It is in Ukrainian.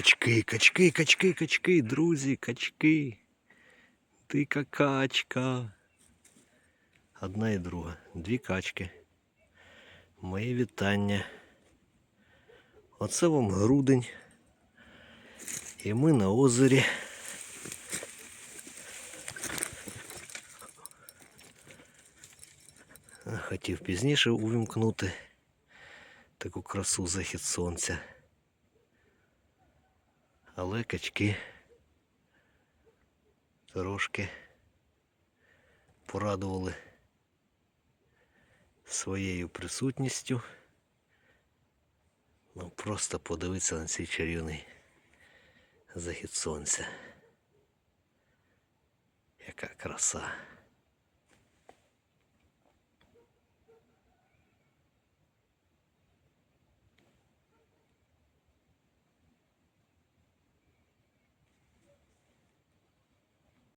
Качки, качки, качки, качки, друзі, качки. Дика качка. Одна і друга. Дві качки. Мої вітання. Оце вам грудень. І ми на озері. Хотів пізніше увімкнути таку красу захід сонця. Але качки трошки порадували своєю присутністю. Ну, просто подивитися на цей чарівний захід сонця. Яка краса.